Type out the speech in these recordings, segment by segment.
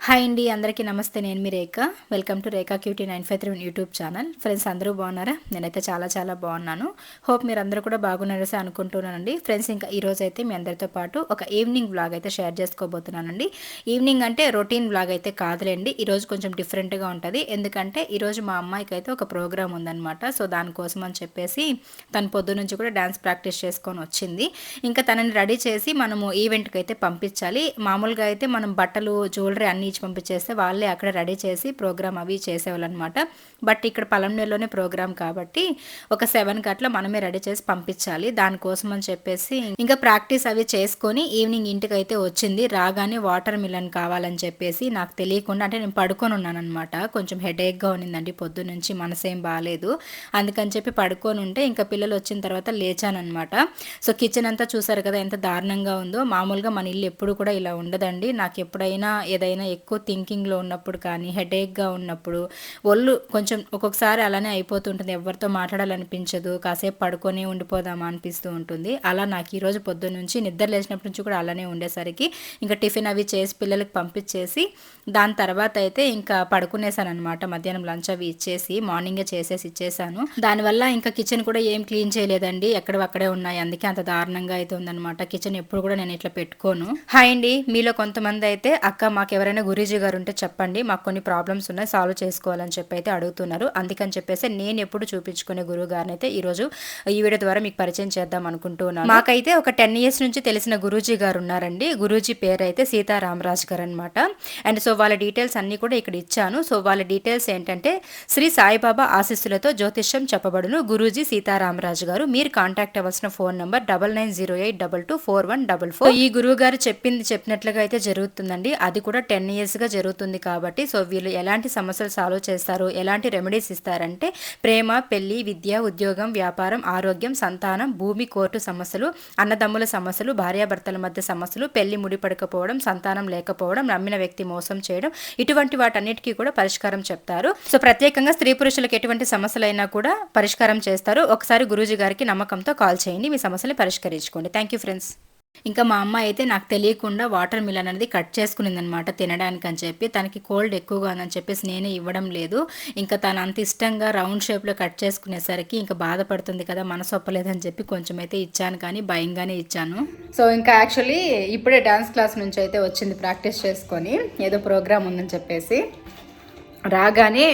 Hi అండి అందరికీ నమస్తే. నేను మీ Rekha. Welcome to Rekha cutie nine five three YouTube channel friends అందరూ బాగున్నారా? నేనైతే చాలా చాలా బాగున్నాను. హోప్ మీరు అందరూ కూడా బాగున్నారని అనుకుంటున్నానండి. ఫ్రెండ్స్ ఇంకా ఈరోజు అయితే మీ అందరితో పాటు ఒక ఈవినింగ్ వ్లాగ్ అయితే షేర్ చేసుకోబోతున్నానండి. ఈవినింగ్ అంటే రొటీన్ వ్లాగ్ అయితే కాదులేండి. ఈరోజు కొంచెం డిఫరెంట్గా ఉంటుంది. ఎందుకంటే ఈరోజు మా అమ్మాయికి అయితే ఒక ప్రోగ్రామ్ ఉందనమాట సో దానికోసం అని చెప్పేసి తను పొద్దు నుంచి కూడా డ్యాన్స్ ప్రాక్టీస్ చేసుకొని వచ్చింది. ఇంకా తనని రెడీ చేసి మనము ఈవెంట్కి అయితే పంపించాలి. మామూలుగా అయితే మనం బట్టలు జ్యువెలరీ అన్ని ఇచ్చి పంపించేస్తే వాళ్ళే అక్కడ రెడీ చేసి ప్రోగ్రామ్ అవి చేసేవాళ్ళు అనమాట బట్ ఇక్కడ పలంనేరులోనే ప్రోగ్రామ్ కాబట్టి ఒక సెవెన్కి అట్లా మనమే రెడీ చేసి పంపించాలి. దానికోసం అని చెప్పేసి ఇంకా ప్రాక్టీస్ అవి చేసుకొని ఈవినింగ్ ఇంటికి అయితే వచ్చింది. రాగానే వాటర్ మిలన్ కావాలని చెప్పేసి నాకు తెలియకుండా అంటే నేను పడుకొని ఉన్నాను అనమాట కొంచెం హెడేక్గా ఉన్నిందండి పొద్దు నుంచి మనసేం బాగాలేదు అందుకని చెప్పి పడుకొని ఉంటే ఇంకా పిల్లలు వచ్చిన తర్వాత లేచానమాట సో కిచెన్ అంతా చూసారు కదా ఎంత దారుణంగా ఉందో. మామూలుగా మన ఇల్లు ఎప్పుడు కూడా ఇలా ఉండదండి. నాకు ఎప్పుడైనా ఏదైనా ఎక్కువ థింకింగ్లో ఉన్నప్పుడు కానీ హెడేక్గా ఉన్నప్పుడు ఒళ్ళు కొంచెం ఒక్కొక్కసారి అలానే అయిపోతుంటుంది. ఎవరితో మాట్లాడాలనిపించదు. కాసేపు పడుకొని ఉండిపోదామా అనిపిస్తూ ఉంటుంది. అలా నాకు ఈరోజు పొద్దు నుంచి నిద్ర లేచినప్పటి నుంచి కూడా అలానే ఉండేసరికి ఇంకా టిఫిన్ అవి చేసి పిల్లలకి పంపించేసి దాని తర్వాత అయితే ఇంకా పడుకునేసాను అనమాట మధ్యాహ్నం లంచ్ అవి ఇచ్చేసి మార్నింగే చేసేసి ఇచ్చేసాను. దానివల్ల ఇంకా కిచెన్ కూడా ఏం క్లీన్ చేయలేదండి. ఎక్కడ అక్కడే ఉన్నాయి. అందుకే అంత దారుణంగా అయితే ఉందన్నమాట. కిచెన్ ఎప్పుడు కూడా నేను ఇట్లా పెట్టుకోను. హాయ్ అండి. మీలో కొంతమంది అయితే అక్క మాకు ఎవరైనా గురీజీ గారు ఉంటే చెప్పండి మాకు కొన్ని ప్రాబ్లమ్స్ ఉన్నాయి సాల్వ్ చేసుకోవాలని చెప్పి అయితే అడుగుతున్నారు. అందుకని చెప్పేసి నేను ఎప్పుడు చూపించుకునే గురువు గారిని అయితే ఈరోజు ఈ వీడియో ద్వారా మీకు పరిచయం చేద్దాం అనుకుంటున్నాను మాకైతే ఒక టెన్ ఇయర్స్ నుంచి తెలిసిన గురూజీ గారు ఉన్నారండి గురూజీ పేరు అయితే సీతారామరాజ్ గారు అనమాట అండ్ సో వాళ్ళ డీటెయిల్స్ అన్ని కూడా ఇక్కడ ఇచ్చాను. సో వాళ్ళ డీటెయిల్స్ ఏంటంటే శ్రీ సాయిబాబా ఆశీస్సులతో జ్యోతిష్యం చెప్పబడును గురూజీ సీతారామరాజు గారు. మీరు కాంటాక్ట్ అవ్వాల్సిన phone number double nine zero eight double two four one double four. ఈ గురువు గారు చెప్పింది చెప్పినట్లుగా అయితే జరుగుతుందండి. అది కూడా టెన్ ఇయర్స్ జరుగుతుంది కాబట్టి సో వీళ్ళు ఎలాంటి సమస్యలు సాల్వ్ చేస్తారు ఎలాంటి రెమెడీస్ ఇస్తారంటే ప్రేమ పెళ్ళి విద్య ఉద్యోగం వ్యాపారం ఆరోగ్యం సంతానం భూమి కోర్టు సమస్యలు అన్నదమ్ముల సమస్యలు భార్యాభర్తల మధ్య సమస్యలు పెళ్ళి ముడిపడకపోవడం సంతానం లేకపోవడం నమ్మిన వ్యక్తి మోసం చేయడం ఇటువంటి వాటన్నిటికీ కూడా పరిష్కారం చెప్తారు. సో ప్రత్యేకంగా స్త్రీ పురుషులకు ఎటువంటి సమస్యలైనా కూడా పరిష్కారం చేస్తారు. ఒకసారి గురూజీ గారికి నమ్మకంతో కాల్ చేయండి మీ సమస్యలు పరిష్కరించుకోండి. థ్యాంక్ యూ ఫ్రెండ్స్ ఇంకా మా అమ్మ అయితే నాకు తెలియకుండా వాటర్ మిలన్ అనేది కట్ చేసుకునింది అనమాట తినడానికి అని చెప్పి. తనకి కోల్డ్ ఎక్కువగా ఉందని చెప్పేసి నేనే ఇవ్వడం లేదు. ఇంకా తను అంత ఇష్టంగా రౌండ్ షేప్లో కట్ చేసుకునేసరికి ఇంకా బాధపడుతుంది కదా మనసు ఒప్పలేదని చెప్పి కొంచెం అయితే ఇచ్చాను కానీ భయంగానే ఇచ్చాను. సో ఇంకా యాక్చువల్లీ ఇప్పుడే డ్యాన్స్ క్లాస్ నుంచి అయితే వచ్చింది ప్రాక్టీస్ చేసుకొని ఏదో ప్రోగ్రామ్ ఉందని చెప్పేసి. రాగానే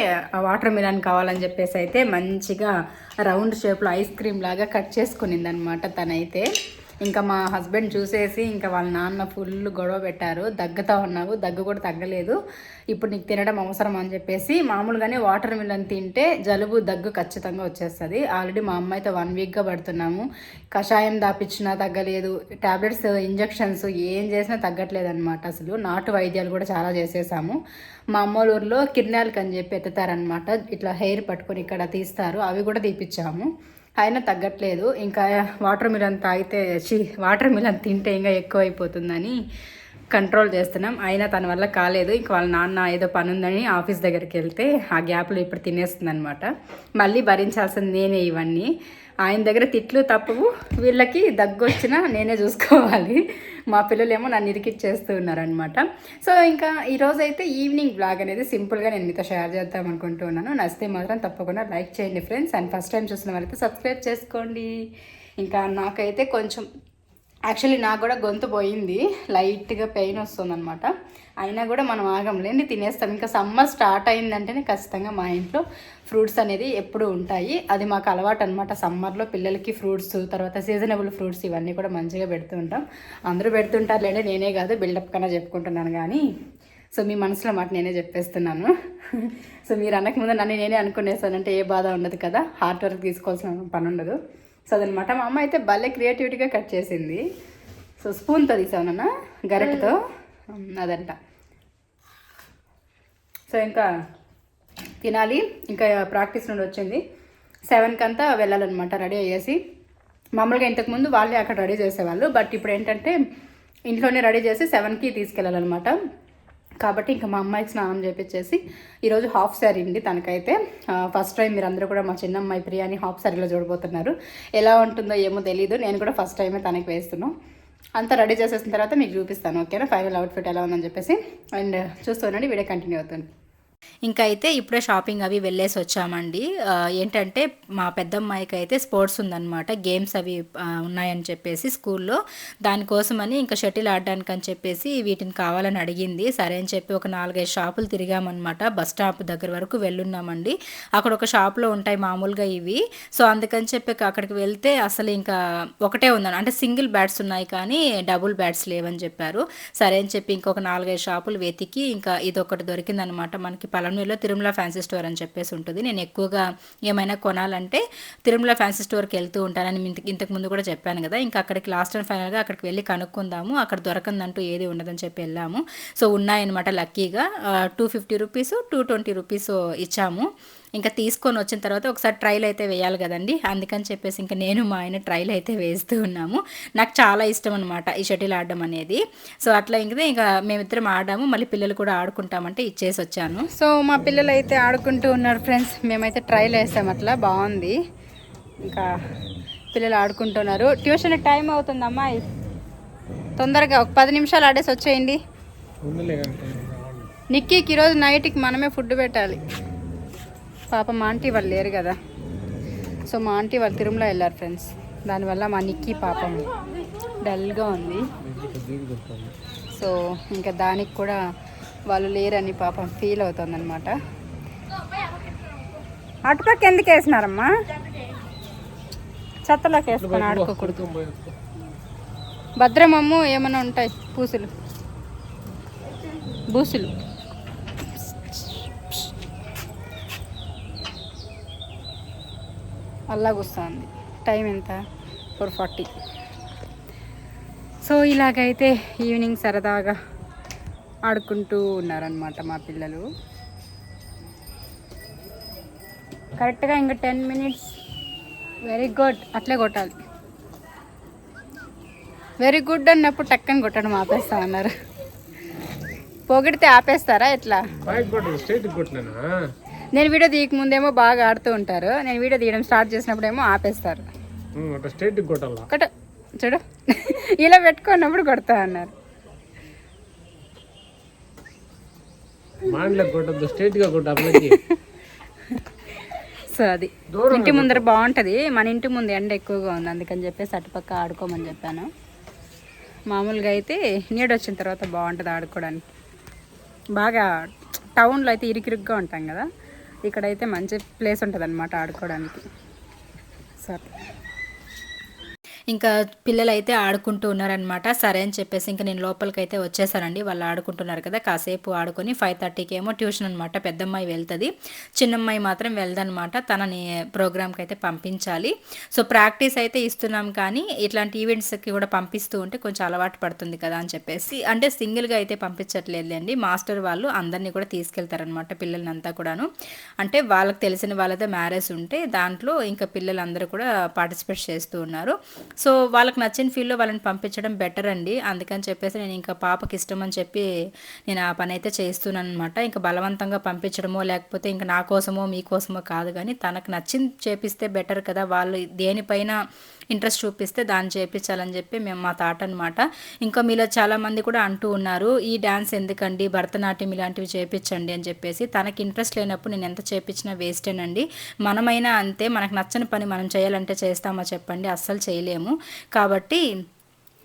వాటర్ మిలన్ కావాలని చెప్పేసి అయితే మంచిగా రౌండ్ షేప్లో ఐస్ క్రీమ్ లాగా కట్ చేసుకునింది అనమాట తనైతే. ఇంకా మా హస్బెండ్ చూసేసి ఇంకా వాళ్ళ నాన్న ఫుల్ గొడవ పెట్టారు. దగ్గుతా ఉన్నావు దగ్గు కూడా తగ్గలేదు. ఇప్పుడు నీకు తినడం అవసరం అని చెప్పేసి మామూలుగానే వాటర్ మిలన్ తింటే జలుబు దగ్గు ఖచ్చితంగా వచ్చేస్తుంది. ఆల్రెడీ మా అమ్మాయితో వన్ వీక్గా పడుతున్నాము. కషాయం దాపించినా తగ్గలేదు. ట్యాబ్లెట్స్ ఇంజక్షన్స్ ఏం చేసినా తగ్గట్లేదు అనమాట అసలు. నాటు వైద్యాలు కూడా చాలా చేసేసాము. మా అమ్మోళ్ళ కిర్నాలకు అని చెప్పి ఎత్తుతారనమాట ఇట్లా హెయిర్ పట్టుకొని ఇక్కడ తీస్తారు. అవి కూడా తీపిచ్చాము. అయినా తగ్గట్లేదు. ఇంకా వాటర్ మిలన్ తాగితే చి వాటర్ మిలన్ తింటే ఇంకా ఎక్కువ అయిపోతుందని కంట్రోల్ చేస్తున్నాం. అయినా తన వల్ల కాలేదు. ఇంక వాళ్ళ నాన్న ఏదో పని ఉందని ఆఫీస్ దగ్గరికి వెళ్తే ఆ గ్యాప్లో ఇప్పుడు తినేస్తుంది అనమాట మళ్ళీ భరించాల్సింది నేనే ఇవన్నీ. ఆయన దగ్గర తిట్లు తప్పవు. వీళ్ళకి దగ్గు వచ్చినా నేనే చూసుకోవాలి. మా పిల్లలేమో నన్ను ఇరికిచ్చేస్తూ ఉన్నారనమాట సో ఇంకా ఈరోజైతే ఈవినింగ్ బ్లాగ్ అనేది సింపుల్గా నేను మీతో షేర్ చేద్దాం అనుకుంటున్నాను నచ్చితే మాత్రం తప్పకుండా లైక్ చేయండి ఫ్రెండ్స్. అండ్ ఫస్ట్ టైం చూసిన వాళ్ళైతే సబ్స్క్రైబ్ చేసుకోండి. ఇంకా నాకైతే కొంచెం యాక్చువల్లీ నాకు కూడా గొంతు పోయింది. లైట్గా పెయిన్ వస్తుందన్నమాట. అయినా కూడా మనం ఆగంలేండి తినేస్తాం. ఇంకా సమ్మర్ స్టార్ట్ అయిందంటేనే ఖచ్చితంగా మా ఇంట్లో ఫ్రూట్స్ అనేది ఎప్పుడు ఉంటాయి. అది మాకు అలవాటు అనమాట సమ్మర్లో పిల్లలకి ఫ్రూట్స్ తర్వాత సీజనబుల్ ఫ్రూట్స్ ఇవన్నీ కూడా మంచిగా పెడుతూ ఉంటాం. అందరూ పెడుతుంటారులేండి. నేనే కాదు బిల్డప్ కన్నా చెప్పుకుంటున్నాను కానీ. సో మీ మనసులో మాట నేనే చెప్పేస్తున్నాను. సో మీరు అనకముందు నన్ను నేనే అనుకునేసానంటే ఏ బాధ ఉండదు కదా. హార్ట్ వర్క్ తీసుకోవాల్సిన పని ఉండదు. సో అదనమాట మా అమ్మ అయితే భలే క్రియేటివిటీగా కట్ చేసింది. సో స్పూన్తో తీసావునన్నా గరిటతో? అదంట. సో ఇంకా తినాలి. ఇంకా ప్రాక్టీస్ నుండి వచ్చింది. సెవెన్కి అంతా వెళ్ళాలన్నమాట రెడీ అయ్యేసి. మామూలుగా ఇంతకుముందు వాళ్ళే అక్కడ రెడీ చేసేవాళ్ళు. బట్ ఇప్పుడు ఏంటంటే ఇంట్లోనే రెడీ చేసి సెవెన్కి తీసుకెళ్ళాలన్నమాట. కాబట్టి ఇంకా మా అమ్మాయికి స్నానం చేపించేసి ఈరోజు హాఫ్ శారీ అండి తనకైతే. ఫస్ట్ టైం మీరు అందరూ కూడా మా చిన్నమ్మాయి ప్రియాని హాఫ్ శారీలో చూడబోతున్నారు. ఎలా ఉంటుందో ఏమో తెలీదు. నేను కూడా ఫస్ట్ టైమే తనకి వేస్తున్నాను అంతా రెడీ చేసేసిన తర్వాత మీకు చూపిస్తాను ఓకేనా? ఫైనల్ అవుట్ఫిట్ ఎలా ఉందని చెప్పేసి. అండ్ చూస్తూ ఉండండి వీడియో కంటిన్యూ అవుతుంది. ఇంకా అయితే ఇప్పుడే షాపింగ్ అవి వెళ్ళేసి వచ్చామండి. ఏంటంటే మా పెద్దమ్మాయికి అయితే స్పోర్ట్స్ ఉందన్నమాట. గేమ్స్ అవి ఉన్నాయని చెప్పేసి స్కూల్లో. దానికోసమని ఇంకా షటిల్ ఆడడానికి అని చెప్పేసి వీటిని కావాలని అడిగింది. సరే అని చెప్పి ఒక నాలుగైదు షాపులు తిరిగామన్నమాట. బస్ స్టాప్ దగ్గర వరకు వెళ్ళున్నామండి. అక్కడ ఒక షాప్లో ఉంటాయి మామూలుగా ఇవి. సో అందుకని చెప్పి అక్కడికి వెళ్తే అసలు ఇంకా ఒకటే ఉందని అంటే సింగిల్ బ్యాట్స్ ఉన్నాయి కానీ డబుల్ బ్యాట్స్ లేవని చెప్పారు. సరే అని చెప్పి ఇంకొక నాలుగైదు షాపులు వెతికి ఇంకా ఇది ఒకటి దొరికిందనమాట మనకి పలమనేరులో తిరుమల ఫ్యాన్సీ స్టోర్ అని చెప్పేసి ఉంటుంది. నేను ఎక్కువగా ఏమైనా కొనాలంటే తిరుమల ఫ్యాన్సీ స్టోర్కి వెళ్తూ ఉంటానని ఇంత- ఇంతకు ముందు కూడా చెప్పాను కదా. ఇంకా అక్కడికి లాస్ట్ అండ్ ఫైనల్గా అక్కడికి వెళ్ళి కనుక్కుందాము. అక్కడ దొరకందంటూ ఏది ఉండదని చెప్పి వెళ్ళాము. సో ఉన్నాయన్నమాట లక్కీగా. Two fifty rupees two twenty rupees ఇచ్చాము. ఇంకా తీసుకొని వచ్చిన తర్వాత ఒకసారి ట్రైల్ అయితే వేయాలి కదండి. అందుకని చెప్పేసి ఇంకా నేను మా ఆయన ట్రైల్ అయితే వేస్తూ ఉన్నాము. నాకు చాలా ఇష్టం అనమాట ఈ షటిల్ ఆడడం అనేది. సో అట్లా ఇంకా ఇంకా మేమిద్దరం ఆడాము. మళ్ళీ పిల్లలు కూడా ఆడుకుంటామంటే ఇచ్చేసి వచ్చాను. సో మా పిల్లలు అయితే ఆడుకుంటూ ఉన్నారు ఫ్రెండ్స్. మేమైతే ట్రైల్ వేసాం అట్లా. బాగుంది. ఇంకా పిల్లలు ఆడుకుంటున్నారు ట్యూషన్ టైం అవుతుంది అమ్మాయి తొందరగా ఒక పది నిమిషాలు ఆడేసి వచ్చేయండి. నిక్కీకి ఈరోజు నైట్కి మనమే ఫుడ్ పెట్టాలి. పాప మా ఆంటీ వాళ్ళు లేరు కదా. సో మా ఆంటీ వాళ్ళు తిరుమల వెళ్ళారు ఫ్రెండ్స్. దానివల్ల మా నిక్కి పాపం డల్గా ఉంది. సో ఇంకా దానికి కూడా వాళ్ళు లేరని పాపం ఫీల్ అవుతుంది అనమాట అటుపక్క ఎందుకు వేసినారమ్మా? చెత్తలోకి వేసుకొని ఆడుకోకూడదు. భద్రమమ్ము ఏమైనా ఉంటాయి? పూసులు. బూసులు అల్లాగొస్తుంది. టైం ఎంత? Four forty. సో ఇలాగైతే ఈవినింగ్ సరదాగా ఆడుకుంటూ ఉన్నారనమాట మా పిల్లలు. కరెక్ట్గా ఇంకా టెన్ మినిట్స్. Very good. అట్లే కొట్టాలి. వెరీ గుడ్ అన్నప్పుడు టక్కని కొట్టడం ఆపేస్తా అన్నారు. పొగిడితే ఆపేస్తారా? ఎట్లా? నేను వీడియో తీయక ముందేమో బాగా ఆడుతూ ఉంటారు. నేను వీడియో తీయడం స్టార్ట్ చేసినప్పుడేమో ఆపేస్తారు. స్ట్రైట్ కొట్టాలా? ఒకట చూడు. ఇలా పెట్టుకున్నప్పుడు కొడతా అన్నారు. సో అది. ఇంటి ముందర బాగుంటుంది. మన ఇంటి ముందు ఎండ ఎక్కువగా ఉంది. అందుకని చెప్పేసి అటుపక్క ఆడుకోమని చెప్పాను. మామూలుగా అయితే నీడ వచ్చిన తర్వాత బాగుంటుంది ఆడుకోవడానికి. బాగా టౌన్లో అయితే ఇరుకిరుగ్గా ఉంటాం కదా. ఇక్కడైతే మంచి ప్లేస్ ఉంటుంది అనమాట ఆడుకోవడానికి. సరే. ఇంకా పిల్లలు అయితే ఆడుకుంటూ ఉన్నారనమాట సరే అని చెప్పేసి ఇంకా నేను లోపలికైతే వచ్చేసానండి. వాళ్ళు ఆడుకుంటున్నారు కదా కాసేపు ఆడుకొని ఫైవ్ థర్టీకి ఏమో ట్యూషన్ అనమాట పెద్దమ్మాయి వెళ్తుంది. చిన్నమ్మాయి మాత్రం వెళ్దనమాట తనని ప్రోగ్రామ్కి అయితే పంపించాలి. సో ప్రాక్టీస్ అయితే ఇస్తున్నాం కానీ ఇట్లాంటి ఈవెంట్స్కి కూడా పంపిస్తూ ఉంటే కొంచెం అలవాటు పడుతుంది కదా అని చెప్పేసి. అంటే సింగిల్గా అయితే పంపించట్లేదులేండి. మాస్టర్ వాళ్ళు అందరినీ కూడా తీసుకెళ్తారనమాట పిల్లలంతా అంతా కూడాను. అంటే వాళ్ళకి తెలిసిన వాళ్ళతో మ్యారేజ్ ఉంటే దాంట్లో ఇంకా పిల్లలందరూ కూడా పార్టిసిపేట్ చేస్తూ ఉన్నారు. సో వాళ్ళకి నచ్చిన ఫీల్డ్లో వాళ్ళని పంపించడం బెటర్ అండి. అందుకని చెప్పేసి నేను ఇంకా పాపకి ఇష్టం అని చెప్పి నేను ఆ పని అయితే చేస్తున్నాను అనమాట ఇంకా బలవంతంగా పంపించడమో లేకపోతే ఇంకా నా కోసమో మీకోసమో కాదు కానీ తనకు నచ్చింది చేపిస్తే బెటర్ కదా. వాళ్ళు దేనిపైన ఇంట్రెస్ట్ చూపిస్తే దాన్ని చేయించాలని చెప్పి మేము మా తాట అనమాట ఇంకా మీలో చాలామంది కూడా అంటూ ఉన్నారు ఈ డ్యాన్స్ ఎందుకండి? భరతనాట్యం ఇలాంటివి చేయించండి అని చెప్పేసి. తనకి ఇంట్రెస్ట్ లేనప్పుడు నేను ఎంత చేపించినా వేస్టేనండి. మనమైనా అంతే మనకు నచ్చని పని మనం చేయాలంటే చేస్తామా చెప్పండి. అస్సలు చేయలేము. కాబట్టి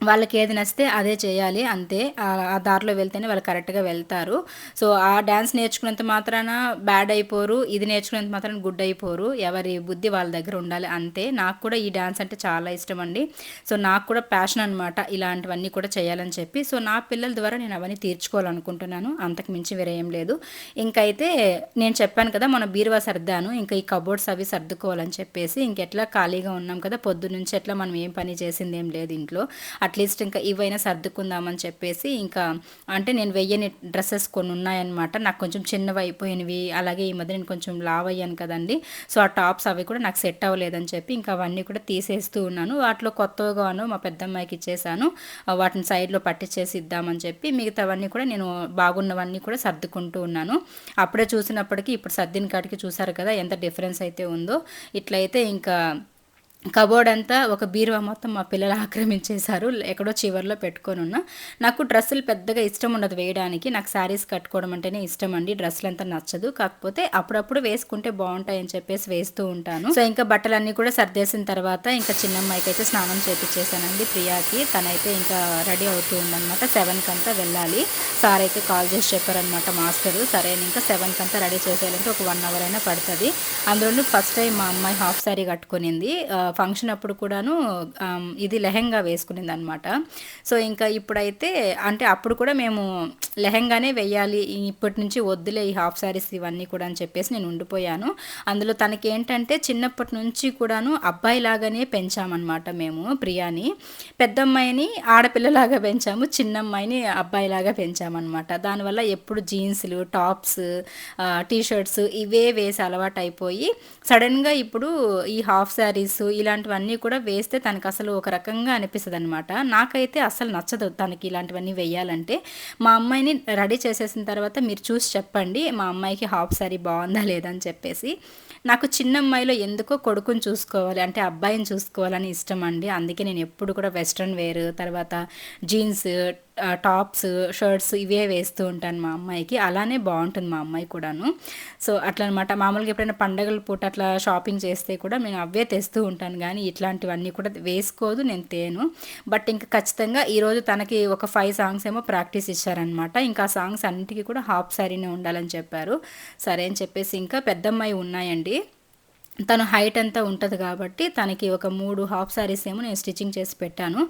వాళ్ళకి ఏది నచ్చితే అదే చేయాలి అంతే. ఆ- దారిలో వెళ్తేనే వాళ్ళు కరెక్ట్గా వెళ్తారు. సో ఆ డ్యాన్స్ నేర్చుకున్నంత మాత్రాన బ్యాడ్ అయిపోరు ఇది నేర్చుకున్నంత మాత్రాన గుడ్ అయిపోరు. ఎవరి బుద్ధి వాళ్ళ దగ్గర ఉండాలి అంతే. నాకు కూడా ఈ డ్యాన్స్ అంటే చాలా ఇష్టం అండి. సో నాకు కూడా ప్యాషన్ అనమాట ఇలాంటివన్నీ కూడా చేయాలని చెప్పి. సో నా పిల్లల ద్వారా నేను అవన్నీ తీర్చుకోవాలనుకుంటున్నాను. అంతకు మించి వేరే ఏం లేదు. ఇంకైతే నేను చెప్పాను కదా మన బీరువా సర్దాను. ఇంకా ఈ కబోర్డ్స్ అవి సర్దుకోవాలని చెప్పేసి ఇంకెట్లా ఖాళీగా ఉన్నాం కదా పొద్దున్నుంచి ఎట్లా మనం ఏం పని చేసింది ఏం లేదు ఇంట్లో. అట్లీస్ట్ ఇంకా ఇవైనా సర్దుకుందామని చెప్పేసి ఇంకా అంటే నేను వెయ్యని డ్రెస్సెస్ కొన్ని ఉన్నాయన్నమాట. నాకు కొంచెం చిన్నవి అయిపోయినవి అలాగే ఈ మధ్య నేను కొంచెం లావ్ అయ్యాను కదండి. సో ఆ టాప్స్ అవి కూడా నాకు సెట్ అవ్వలేదని చెప్పి ఇంకా అవన్నీ కూడా తీసేస్తూ ఉన్నాను. వాటిలో కొత్తగాను మా పెద్దమ్మాయికి ఇచ్చేసాను. వాటిని సైడ్లో పట్టించేసి ఇద్దామని చెప్పి మిగతావన్నీ కూడా నేను బాగున్నవన్నీ కూడా సర్దుకుంటూ ఉన్నాను. అప్పుడే చూసినప్పటికీ ఇప్పుడు సర్దిన కాటికి చూసారు కదా ఎంత డిఫరెన్స్ అయితే ఉందో. ఇట్లయితే ఇంకా కబోర్డ్ అంతా ఒక బీరువా మొత్తం మా పిల్లలు ఆక్రమించేశారు ఎక్కడో చివర్లో పెట్టుకొని ఉన్నా. నాకు డ్రెస్సులు పెద్దగా ఇష్టం ఉండదు వేయడానికి. నాకు శారీస్ కట్టుకోవడం అంటేనే ఇష్టం అండి. డ్రెస్సులు అంతా నచ్చదు. కాకపోతే అప్పుడప్పుడు వేసుకుంటే బాగుంటాయని చెప్పేసి వేస్తూ ఉంటాను. సో ఇంకా బట్టలన్నీ కూడా సర్దేసిన తర్వాత ఇంకా చిన్నమ్మాయికి అయితే స్నానం చేపించేశానండి ప్రియాకి. తనైతే ఇంకా రెడీ అవుతూ ఉందన్నమాట. సెవెన్కి అంతా వెళ్ళాలి. సార్ అయితే కాల్ చేసి చెప్పారనమాట మాస్టరు. సరే ఇంకా సెవెన్కి అంతా రెడీ చేసేయాలంటే ఒక వన్ అవర్ అయినా పడుతుంది. అందులో ఫస్ట్ టైం మా అమ్మాయి హాఫ్ శారీ కట్టుకునింది. ఫంక్షన్ అప్పుడు కూడాను ఇది లెహెంగా వేసుకునింది అనమాట సో ఇంకా ఇప్పుడైతే అంటే అప్పుడు కూడా మేము లెహెంగానే వెయ్యాలి ఇప్పటి నుంచి వద్దులే ఈ హాఫ్ శారీస్ ఇవన్నీ కూడా అని చెప్పేసి నేను ఉండిపోయాను. అందులో తనకి ఏంటంటే చిన్నప్పటి నుంచి కూడాను అబ్బాయిలాగానే పెంచామన్నమాట మేము ప్రియాని. పెద్దమ్మాయిని ఆడపిల్లలాగా పెంచాము చిన్నమ్మాయిని అబ్బాయిలాగా పెంచామన్నమాట. దానివల్ల ఎప్పుడు జీన్స్లు టాప్స్ టీ షర్ట్స్ ఇవే వేసి అలవాటు అయిపోయి సడన్గా ఇప్పుడు ఈ హాఫ్ శారీస్ ఇలాంటివన్నీ కూడా వేస్తే తనకు అసలు ఒక రకంగా అనిపిస్తుంది అనమాట నాకైతే అసలు నచ్చదు తనకి ఇలాంటివన్నీ వేయాలంటే. మా అమ్మాయిని రెడీ చేసేసిన తర్వాత మీరు చూసి చెప్పండి మా అమ్మాయికి హాఫ్ సారీ బాగుందా లేదా అని చెప్పేసి. నాకు చిన్న అమ్మాయిలో ఎందుకో కొడుకుని చూసుకోవాలి అంటే అబ్బాయిని చూసుకోవాలని ఇష్టం అండి. అందుకే నేను ఎప్పుడు కూడా వెస్ట్రన్ వేర్ తర్వాత జీన్స్ టాప్స్ షర్ట్స్ ఇవే వేస్తూ ఉంటాను మా అమ్మాయికి. అలానే బాగుంటుంది మా అమ్మాయి కూడాను. సో అట్లా అనమాట మామూలుగా ఎప్పుడైనా పండగల పూట అట్లా షాపింగ్ చేస్తే కూడా నేను అవే తెస్తూ ఉంటాను. కానీ ఇట్లాంటివన్నీ కూడా వేసుకోదు నేను తేను. బట్ ఇంకా ఖచ్చితంగా ఈరోజు తనకి ఒక ఫైవ్ సాంగ్స్ ఏమో ప్రాక్టీస్ ఇచ్చారనమాట. ఇంకా ఆ సాంగ్స్ అన్నిటికీ కూడా హాఫ్ శారీనే ఉండాలని చెప్పారు. సరే అని చెప్పేసి ఇంకా పెద్దమ్మాయి ఉన్నాయండి. తను హైట్ అంతా ఉంటుంది కాబట్టి తనకి ఒక మూడు హాఫ్ శారీస్ ఏమో నేను స్టిచ్చింగ్ చేసి పెట్టాను.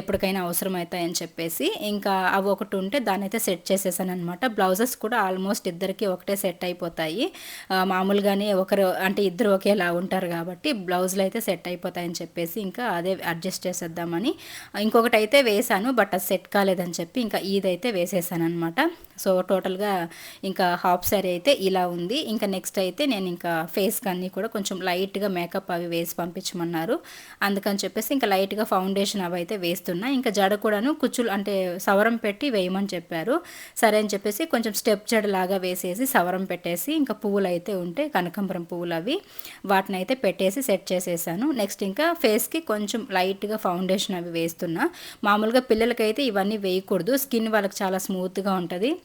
ఎప్పటికైనా అవసరం అవుతాయని చెప్పేసి. ఇంకా అవి ఒకటి ఉంటే దాన్ని అయితే సెట్ చేసేసాను అనమాట బ్లౌజెస్ కూడా ఆల్మోస్ట్ ఇద్దరికి ఒకటే సెట్ అయిపోతాయి. మామూలుగానే ఒకరు అంటే ఇద్దరు ఒకేలా ఉంటారు కాబట్టి బ్లౌజులు అయితే సెట్ అయిపోతాయని చెప్పేసి ఇంకా అదే అడ్జస్ట్ చేసేద్దామని. ఇంకొకటి అయితే వేశాను బట్ అది సెట్ కాలేదని చెప్పి ఇంకా ఇదైతే వేసేసాను అనమాట సో టోటల్గా ఇంకా హాఫ్ శారీ అయితే ఇలా ఉంది. ఇంకా నెక్స్ట్ అయితే నేను ఇంకా ఫేస్కి అన్నీ కూడా కొంచెం లైట్గా మేకప్ అవి వేసి పంపించమన్నారు. అందుకని చెప్పేసి ఇంకా లైట్గా ఫౌండేషన్ అవి అయితే వేస్తున్నా. ఇంకా జడ కూడాను కుచ్చులు అంటే సవరం పెట్టి వేయమని చెప్పారు. సరే అని చెప్పేసి కొంచెం స్టెప్ జడ లాగా వేసేసి సవరం పెట్టేసి ఇంకా పువ్వులు అయితే ఉంటే కనకాంబరం పువ్వులు అవి వాటిని అయితే పెట్టేసి సెట్ చేసేసాను. నెక్స్ట్ ఇంకా ఫేస్కి కొంచెం లైట్గా ఫౌండేషన్ అవి వేస్తున్నా. మామూలుగా పిల్లలకైతే ఇవన్నీ వేయకూడదు. స్కిన్ వాళ్ళకి చాలా స్మూత్గా ఉంటుంది.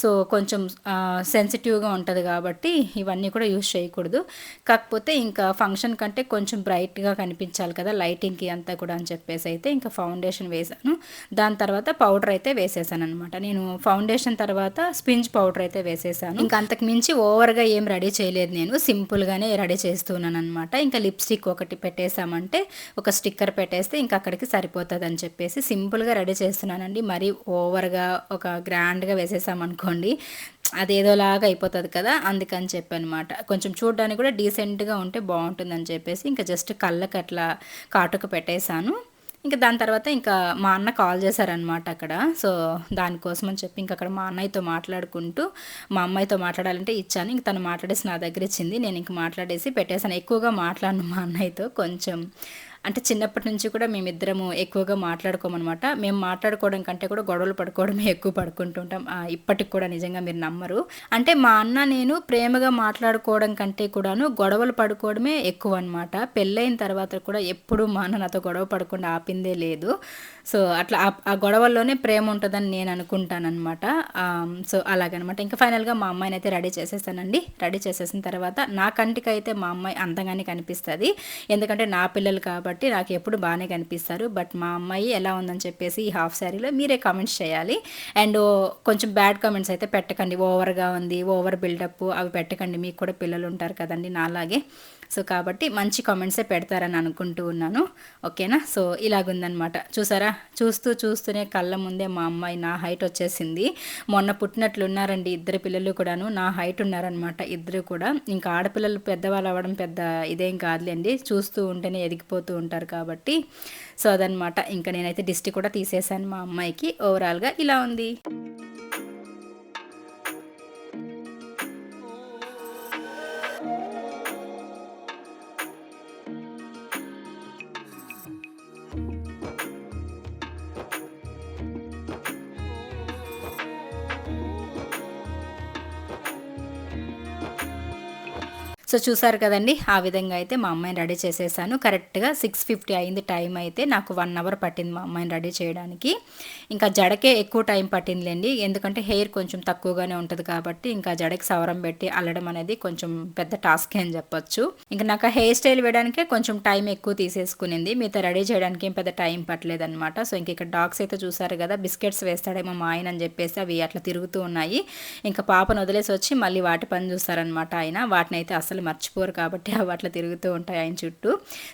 సో కొంచెం సెన్సిటివ్గా ఉంటుంది కాబట్టి ఇవన్నీ కూడా యూస్ చేయకూడదు. కాకపోతే ఇంకా ఫంక్షన్ కంటే కొంచెం బ్రైట్గా కనిపించాలి కదా లైటింగ్కి అంతా కూడా అని చెప్పేసి అయితే ఇంకా ఫౌండేషన్ వేసాను. దాని తర్వాత పౌడర్ అయితే వేసేసాను అనమాట నేను ఫౌండేషన్ తర్వాత స్పింజ్ పౌడర్ అయితే వేసేసాను. ఇంకా అంతకు మించి ఓవర్గా ఏం రెడీ చేయలేదు నేను. సింపుల్గానే రెడీ చేస్తున్నాను అనమాట ఇంకా లిప్స్టిక్ ఒకటి పెట్టేసామంటే ఒక స్టిక్కర్ పెట్టేస్తే ఇంకా అక్కడికి సరిపోతుంది అని చెప్పేసి సింపుల్గా రెడీ చేస్తున్నానండి. మరీ ఓవర్గా ఒక గ్రాండ్గా అనుకోండి అదేదోలాగా అయిపోతుంది కదా అందుకని చెప్పనమాట కొంచెం చూడడానికి కూడా డీసెంట్గా ఉంటే బాగుంటుందని చెప్పేసి ఇంకా జస్ట్ కళ్ళకి అట్లా కాటుక పెట్టేశాను. ఇంకా దాని తర్వాత ఇంకా మా అన్న కాల్ చేశారనమాట అక్కడ. సో దానికోసం అని చెప్పి ఇంకా అక్కడ మా అన్నయ్యతో మాట్లాడుకుంటూ మా అమ్మాయితో మాట్లాడాలంటే ఇచ్చాను. ఇంక తను మాట్లాడేసి నా దగ్గర ఇచ్చింది. నేను ఇంక మాట్లాడేసి పెట్టేశాను. ఎక్కువగా మాట్లాడను మా అన్నయ్యతో. కొంచెం అంటే చిన్నప్పటి నుంచి కూడా మేమిద్దరము ఎక్కువగా మాట్లాడుకోమన్నమాట మేము మాట్లాడుకోవడం కంటే కూడా గొడవలు పడుకోవడమే ఎక్కువ పడుకుంటుంటాం ఉంటాం. ఇప్పటికి కూడా నిజంగా మీరు నమ్మరు. అంటే మా అన్న నేను ప్రేమగా మాట్లాడుకోవడం కంటే కూడాను గొడవలు పడుకోవడమే ఎక్కువ అనమాట పెళ్ళైన తర్వాత కూడా ఎప్పుడు మా అన్న నాతో గొడవ పడకుండా ఆపిందే లేదు. సో అట్లా ఆ- ఆ గొడవల్లోనే ప్రేమ ఉంటుందని నేను అనుకుంటానమాట సో అలాగనమాట. ఇంకా ఫైనల్గా మా అమ్మాయిని అయితే రెడీ చేసేసానండి. రెడీ చేసేసిన తర్వాత నా కంటికి అయితే మా అమ్మాయి అందంగానే కనిపిస్తుంది. ఎందుకంటే నా పిల్లలు కాబట్టి కాబట్టి నాకు ఎప్పుడు బాగానే కనిపిస్తారు. బట్ మా అమ్మాయి ఎలా ఉందని చెప్పేసి ఈ హాఫ్ శారీలో మీరే కామెంట్స్ చేయాలి. అండ్ కొంచెం బ్యాడ్ కామెంట్స్ అయితే పెట్టకండి. ఓవర్గా ఉంది ఓవర్ బిల్డప్ అవి పెట్టకండి. మీకు కూడా పిల్లలు ఉంటారు కదండి నాలాగే. సో కాబట్టి మంచి కామెంట్సే పెడతారని అనుకుంటూ ఉన్నాను. ఓకేనా? సో ఇలాగుందనమాట చూసారా? చూస్తూ చూస్తూనే కళ్ళ ముందే మా అమ్మాయి నా హైట్ వచ్చేసింది. మొన్న పుట్టినట్లు ఉన్నారండి ఇద్దరు పిల్లలు కూడాను. నా హైట్ ఉన్నారనమాట ఇద్దరు కూడా. ఇంకా ఆడపిల్లలు పెద్దవాళ్ళు అవ్వడం పెద్ద ఇదేం కాదులేండి. చూస్తూ ఉంటేనే ఎదిగిపోతూ ఉంటారు కాబట్టి. సో అదనమాట ఇంకా నేనైతే డిస్టి కూడా తీసేసాను మా అమ్మాయికి. ఓవరాల్గా ఇలా ఉంది. సో చూసారు కదండి ఆ విధంగా అయితే మా అమ్మాయిని రెడీ చేసేసాను. కరెక్ట్గా సిక్స్ ఫిఫ్టీ అయింది టైం అయితే నాకు వన్ అవర్ పట్టింది మా అమ్మాయిని రెడీ చేయడానికి. ఇంకా జడకే ఎక్కువ టైం పట్టిందిలేండి ఎందుకంటే హెయిర్ కొంచెం తక్కువగానే ఉంటుంది కాబట్టి ఇంకా జడకి సవరం పెట్టి అల్లడం అనేది కొంచెం పెద్ద టాస్క్ అని చెప్పొచ్చు. ఇంకా నాకు హెయిర్ స్టైల్ వేయడానికే కొంచెం టైం ఎక్కువ తీసేసుకునింది మిగతా రెడీ చేయడానికి ఏం పెద్ద టైం పట్టలేదనమాట సో ఇంక ఇక్కడ డాగ్స్ అయితే చూసారు కదా బిస్కెట్స్ వేస్తాడేమో మా ఆయన అని చెప్పేసి అవి అట్లా తిరుగుతూ ఉన్నాయి. ఇంకా పాపను వదిలేసి వచ్చి మళ్ళీ వాటి పని చూస్తారనమాట ఆయన వాటిని అయితే అసలు మర్చిపోరు కాబట్టి అవి అట్లా తిరుగుతూ ఉంటాయి ఆయన చుట్టూ.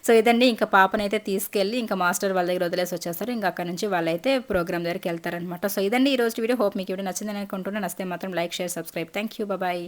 సో ఇదండి ఇంకా పాపనైతే తీసుకెళ్ళి ఇంకా మాస్టర్ వాళ్ళ దగ్గర వదిలేసి వచ్చేస్తారు. ఇంకా అక్కడ నుంచి వాళ్ళైతే ప్రోగ్రామ్ దగ్గరికి వెళ్తారనమాట సో ఇదండి ఈ రోజు వీడియో. హోప్ మీకు వీడియో నచ్చిందని అనుకుంటున్నాను నచ్చితే మాత్రం like share subscribe. Thank you bye.